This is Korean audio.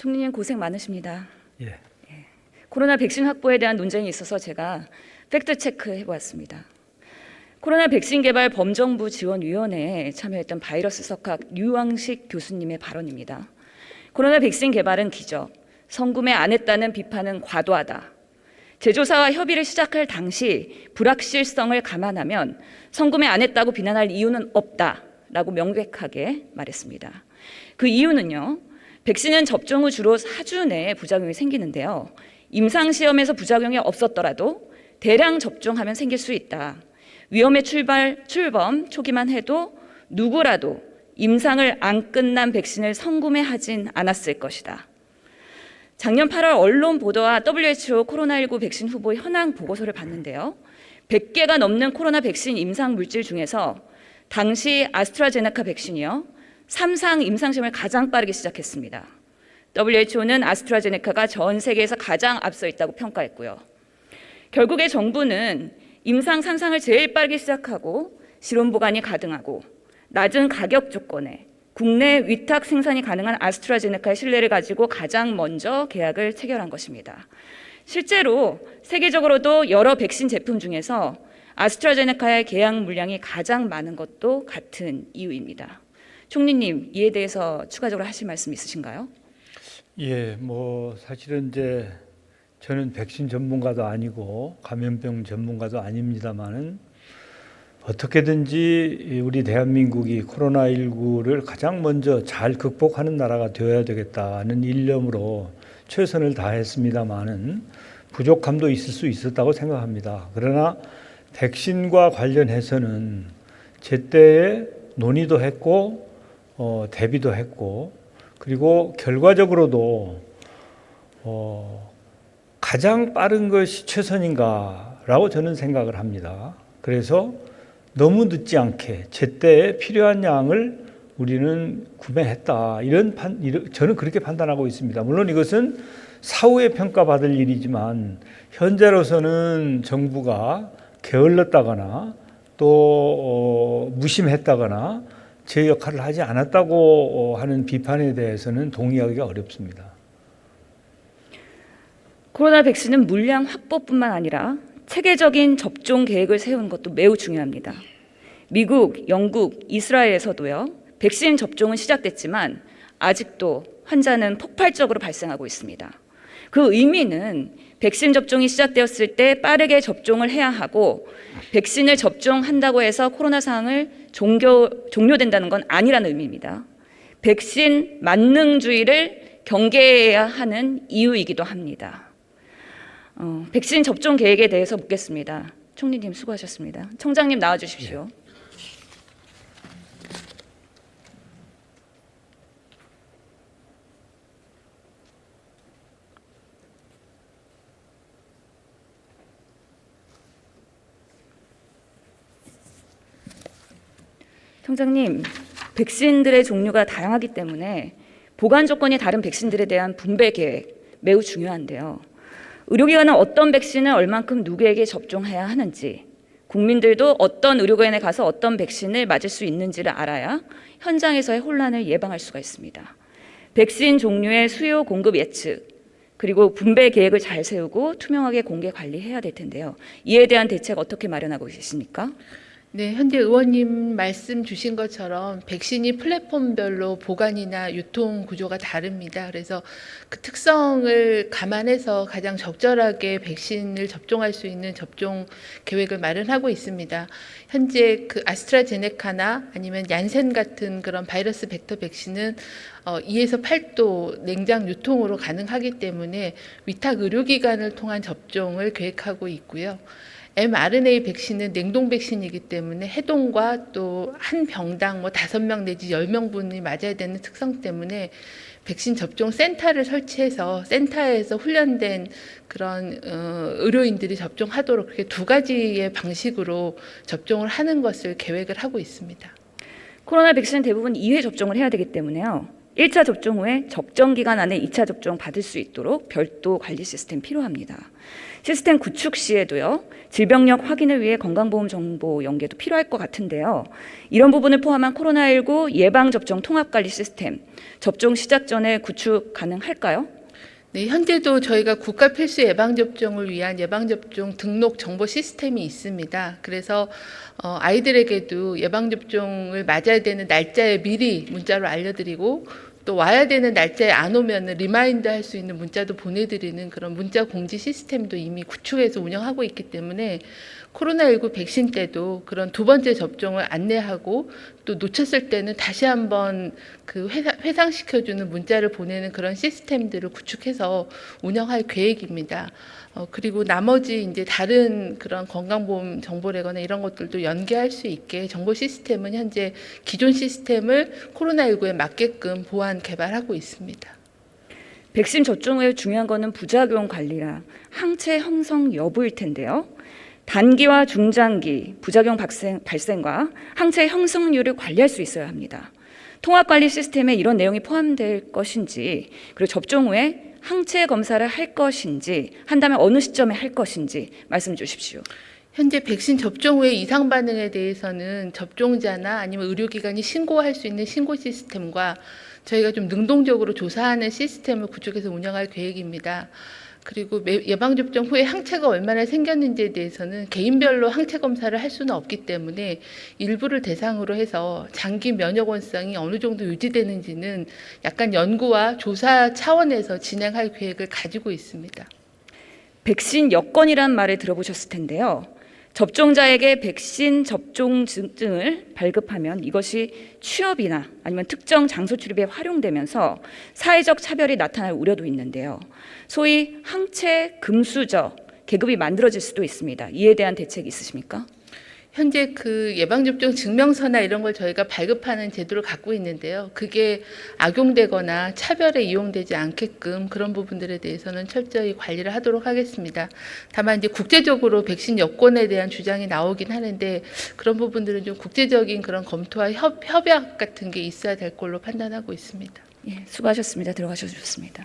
총리님 고생 많으십니다. 예. 코로나 백신 확보에 대한 논쟁이 있어서 제가 팩트 체크 해보았습니다. 코로나 백신 개발 범정부 지원위원회에 참여했던 바이러스 석학 류왕식 교수님의 발언입니다. 코로나 백신 개발은 기적, 성구매 안 했다는 비판은 과도하다. 제조사와 협의를 시작할 당시 불확실성을 감안하면 성구매 안 했다고 비난할 이유는 없다 라고 명백하게 말했습니다. 그 이유는요. 백신은 접종 후 주로 4주 내에 부작용이 생기는데요. 임상 시험에서 부작용이 없었더라도 대량 접종하면 생길 수 있다. 위험의 출발 출범 초기만 해도 누구라도 임상을 안 끝난 백신을 성구매하진 않았을 것이다. 작년 8월 언론 보도와 WHO 코로나19 백신 후보 현황 보고서를 봤는데요. 100개가 넘는 코로나 백신 임상 물질 중에서 당시 아스트라제네카 백신이요. 3상 임상시험을 가장 빠르게 시작했습니다. WHO는 아스트라제네카가 전 세계에서 가장 앞서 있다고 평가했고요. 결국에 정부는 임상 3상을 제일 빠르게 시작하고 실온 보관이 가능하고 낮은 가격 조건에 국내 위탁 생산이 가능한 아스트라제네카의 신뢰를 가지고 가장 먼저 계약을 체결한 것입니다. 실제로 세계적으로도 여러 백신 제품 중에서 아스트라제네카의 계약 물량이 가장 많은 것도 같은 이유입니다. 총리님 이에 대해서 추가적으로 하실 말씀 있으신가요? 예, 뭐 사실은 이제 저는 백신 전문가도 아니고 감염병 전문가도 아닙니다만은 어떻게든지 우리 대한민국이 코로나19를 가장 먼저 잘 극복하는 나라가 되어야 되겠다는 일념으로 최선을 다했습니다만은 부족함도 있을 수 있었다고 생각합니다. 그러나 백신과 관련해서는 제때에 논의도 했고 어, 대비도 했고 그리고 결과적으로도 어, 가장 빠른 것이 최선인가라고 저는 생각을 합니다. 그래서 너무 늦지 않게 제때에 필요한 양을 우리는 구매했다. 이런 판, 저는 그렇게 판단하고 있습니다. 물론 이것은 사후에 평가받을 일이지만 현재로서는 정부가 게을렀다거나 또 어, 무심했다거나 제 역할을 하지 않았다고 어, 하는 비판에 대해서는 동의하기가 어렵습니다. 코로나 백신은 물량 확보뿐만 아니라 체계적인 접종 계획을 세우는 것도 매우 중요합니다. 미국, 영국, 이스라엘에서도요. 백신 접종은 시작됐지만 아직도 환자는 폭발적으로 발생하고 있습니다. 그 의미는 백신 접종이 시작되었을 때 빠르게 접종을 해야 하고 백신을 접종한다고 해서 코로나 상황을 종교, 종료된다는 건 아니라는 의미입니다. 백신 만능주의를 경계해야 하는 이유이기도 합니다. 어, 백신 접종 계획에 대해서 묻겠습니다. 총리님 수고하셨습니다. 청장님 나와 주십시오. 청장님, 백신들의 종류가 다양하기 때문에 보관 조건이 다른 백신들에 대한 분배 계획 매우 중요한데요. 의료기관은 어떤 백신을 얼만큼 누구에게 접종해야 하는지, 국민들도 어떤 의료기관에 가서 어떤 백신을 맞을 수 있는지를 알아야 현장에서의 혼란을 예방할 수가 있습니다. 백신 종류의 수요 공급 예측, 그리고 분배 계획을 잘 세우고 투명하게 공개 관리해야 될 텐데요. 이에 대한 대책 어떻게 마련하고 계십니까? 네, 현재 의원님 말씀 주신 것처럼 백신이 플랫폼별로 보관이나 유통 구조가 다릅니다. 그래서 그 특성을 감안해서 가장 적절하게 백신을 접종할 수 있는 접종 계획을 마련하고 있습니다. 현재 그 아스트라제네카나 아니면 얀센 같은 그런 바이러스 벡터 백신은 어, 2에서 8도 냉장 유통으로 가능하기 때문에 위탁 의료기관을 통한 접종을 계획하고 있고요. mRNA 백신은 냉동 백신이기 때문에 해동과 또 한 병당 뭐 다섯 명 내지 열 명분이 맞아야 되는 특성 때문에 백신 접종 센터를 설치해서 센터에서 훈련된 그런 어, 의료인들이 접종하도록 그렇게 두 가지의 방식으로 접종을 하는 것을 계획을 하고 있습니다. 코로나 백신은 대부분 2회 접종을 해야 되기 때문에요. 1차 접종 후에 적정 기간 안에 2차 접종 받을 수 있도록 별도 관리 시스템 필요합니다. 시스템 구축 시에도요. 질병력 확인을 위해 건강보험 정보 연계도 필요할 것 같은데요. 이런 부분을 포함한 코로나19 예방 접종 통합 관리 시스템 접종 시작 전에 구축 가능할까요? 네, 현재도 저희가 국가 필수 예방 접종을 위한 예방 접종 등록 정보 시스템이 있습니다. 그래서 어, 아이들에게도 예방 접종을 맞아야 되는 날짜에 미리 문자로 알려드리고 또 와야 되는 날짜에 안 오면 리마인드 할 수 있는 문자도 보내드리는 그런 문자 공지 시스템도 이미 구축해서 운영하고 있기 때문에 코로나19 백신 때도 그런 두 번째 접종을 안내하고 또 놓쳤을 때는 다시 한번 그 회상, 회상 시켜주는 문자를 보내는 그런 시스템들을 구축해서 운영할 계획입니다. 어, 그리고 나머지 이제 다른 그런 건강보험 정보래거나 이런 것들도 연계할 수 있게 정보 시스템은 현재 기존 시스템을 코로나19에 맞게끔 보완 개발하고 있습니다. 백신 접종 후에 중요한 거는 부작용 관리랑 항체 형성 여부일 텐데요. 단기와 중장기 부작용 발생, 발생 과 항체 형성률을 관리할 수 있어야 합니다. 통합 관리 시스템에 이런 내용이 포함될 것인지 그리고 접종 후에 항체 검사를 할 것인지 한다면 어느 시점에 할 것인지 말씀 주십시오. 현재 백신 접종 후에 이상 반응에 대해서는 접종자나 아니면 의료기관이 신고할 수 있는 신고 시스템과 저희가 좀 능동적으로 조사하는 시스템을 구축해서 운영할 계획입니다. 그리고 매- 예방접종 후에 항체가 얼마나 생겼는지에 대해서는 개인별로 항체 검사를 할 수는 없기 때문에 일부를 대상으로 해서 장기 면역원성이 어느 정도 유지되는지는 약간 연구와 조사 차원에서 진행할 계획을 가지고 있습니다. 백신 여건이란 말을 들어보셨을 텐데요. 접종자에게 백신 접종 증을 발급하면 이것이 취업이나 아니면 특정 장소 출입에 활용되면서 사회적 차별이 나타날 우려도 있는데요. 소위 항체 금수저 계급이 만들어질 수도 있습니다. 이에 대한 대책 있으십니까? 현재 그 예방접종 증명서나 이런 걸 저희가 발급하는 제도를 갖고 있는데요. 그게 악용되거나 차별에 이용되지 않게끔 그런 부분들에 대해서는 철저히 관리를 하도록 하겠습니다. 다만 이제 국제적으로 백신 여권에 대한 주장이 나오긴 하는데 그런 부분들은 좀 국제적인 그런 검토와 협, 협약 같은 게 있어야 될 걸로 판단하고 있습니다. 예, 수고하셨습니다. 들어가셔도 좋습니다.